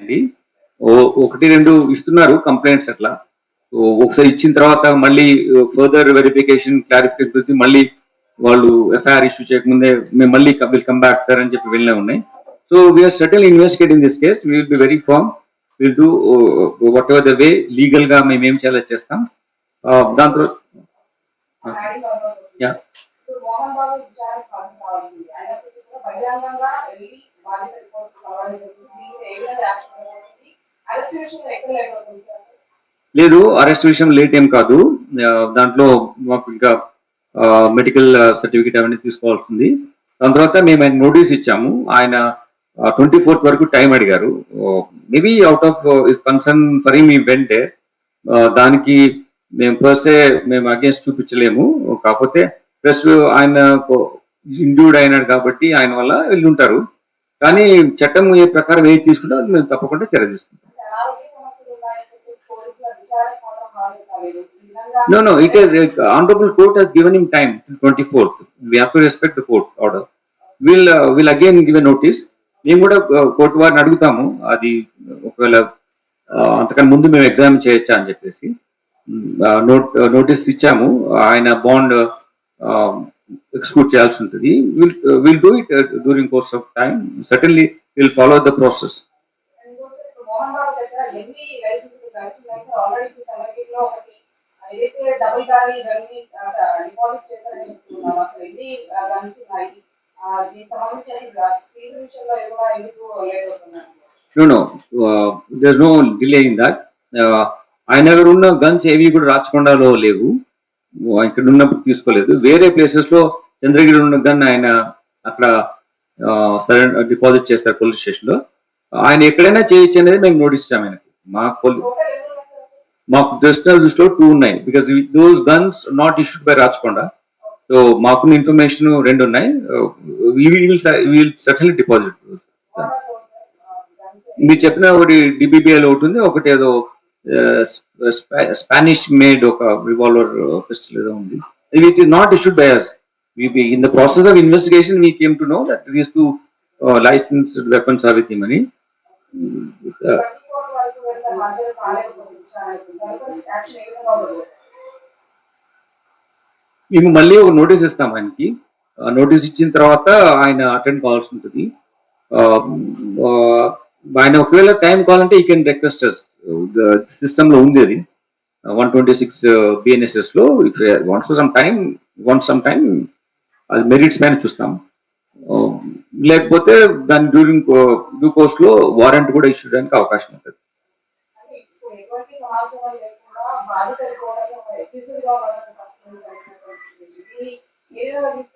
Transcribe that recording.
అండి. ఓ- ఒకటి రెండు ఇస్తున్నారు కంప్లైంట్స్ అట్లా. ఒకసారి ఇచ్చిన తర్వాత మళ్ళీ ఫర్దర్ వెరిఫికేషన్ క్లారిఫికేషన్ మళ్ళీ వాళ్ళు ఎఫ్ఐఆర్ ఇష్యూ చేయకముందే మేము మళ్ళీ విల్ కమ్ బ్యాక్ సార్ అని చెప్పి వెళ్ళే ఉన్నాయి. So we're settle investigate in this case will be very firm will do whatever the way లీగల్గా మేము ఏం చేయాలో చేస్తాం. Uh, దాంతో యా రిపోర్ట్ దీనికి యాక్షన్ జరుగుతుంది. అరెస్ట్ ఎక్కడ లేకపోతుంది సార్? లేదు అరెస్ట్ విషయం లేట్ ఏం కాదు. దాంట్లో మాకు ఇంకా మెడికల్ సర్టిఫికేట్ అవన్నీ తీసుకోవాల్సింది. దాని తర్వాత మేము ఆయన నోటీస్ ఇచ్చాము. ఆయన ట్వంటీ ఫోర్త్ వరకు టైం అడిగారు. Maybe out of is concern for me వెంటే దానికి మేము పర్సే మేము అగేన్స్ట్ చూపించలేము. కాకపోతే ప్లస్ ఆయన ఇండ్యూడ్ అయినాడు కాబట్టి ఆయన వల్ల వెళ్ళుంటారు. కానీ చట్టం ఏ ప్రకారం ఏది తీసుకుంటే అది మేము తప్పకుండా చర్య తీసుకుంటాం అనారోగ్య సమస్యలు ఉన్నాయని చెప్పేసి పోలీసుల విచారణకు మాత్రం హాజరు కాలేదు ఈ విధంగా No, no, it is, uh, honorable court has given him time till twenty-fourth. We have to respect the court order. We'll, uh, we'll again give a notice. మేము కూడా కోర్టు వారిని అడుగుతాము అది ఒకవేళ uh, అంతకన్నా ముందు మేము ఎగ్జామ్ చేయొచ్చా అని చెప్పేసి నోట్ నోటీస్ ఇచ్చాము ఆయన బాండ్ ఎక్స్క్యూట్ చేయాల్సి ఉంటుంది. Will will do it during course of time suddenly will follow the process double deposit చేశారని చెప్తున్నాం అసలు ఎన్ని గన్స్ ఉన్నాయి దీనికి సీజన్ విషయంలో కూడా ఎందుకు late no no no delay in that ఆయన దగ్గర ఉన్న గన్స్ ఏవి కూడా రాచకొండలో లేవు. ఇక్కడ ఉన్నప్పుడు తీసుకోలేదు. వేరే ప్లేసెస్లో చంద్రగిరి ఉన్న గన్ ఆయన అక్కడ సరెండర్ డిపాజిట్ చేస్తారు పోలీస్ స్టేషన్లో ఆయన ఎక్కడైనా చేయొచ్చు అనేది మేము నోటీస్ ఇచ్చాము ఆయనకు. మా పోలీ మాకు జస్టల్ దృష్టిలో టూ ఉన్నాయి. Because those guns not issued by Rachakonda so మాకున్న ఇన్ఫర్మేషన్ రెండు ఉన్నాయి. విల్ సర్టన్లీ డిపాజిట్ మీరు చెప్పిన ఒకటి డిబిబిఎల్ ఒకటి ఉంది. ఒకటి ఏదో స్పానిష్ మేడ్ ఒక రివాల్వర్ పిస్టల్ ఏదో ఉంది. Which is not issued by us in the process of investigation we came to know that these two licensed weapons are with అని మేము మళ్ళీ ఒక నోటీస్ ఇస్తాం ఆయనకి. నోటీస్ ఇచ్చిన తర్వాత ఆయన అటెండ్ కావాల్సి ఉంటుంది. ఆయన ఒకవేళ టైం కావాలంటే ఈ కెన్ రిక్వెస్ట్ సిస్టమ్లో ఉంది అది. One twenty six బిఎన్ఎస్ఎస్లో once some time once some time అది మెరిట్స్ పైన చూస్తాం. లేకపోతే దాని డ్యూరింగ్ డ్యూ కోర్స్లో వారెంట్ కూడా ఇష్యూ చేయడానికి అవకాశం ఉంటుంది. అంటే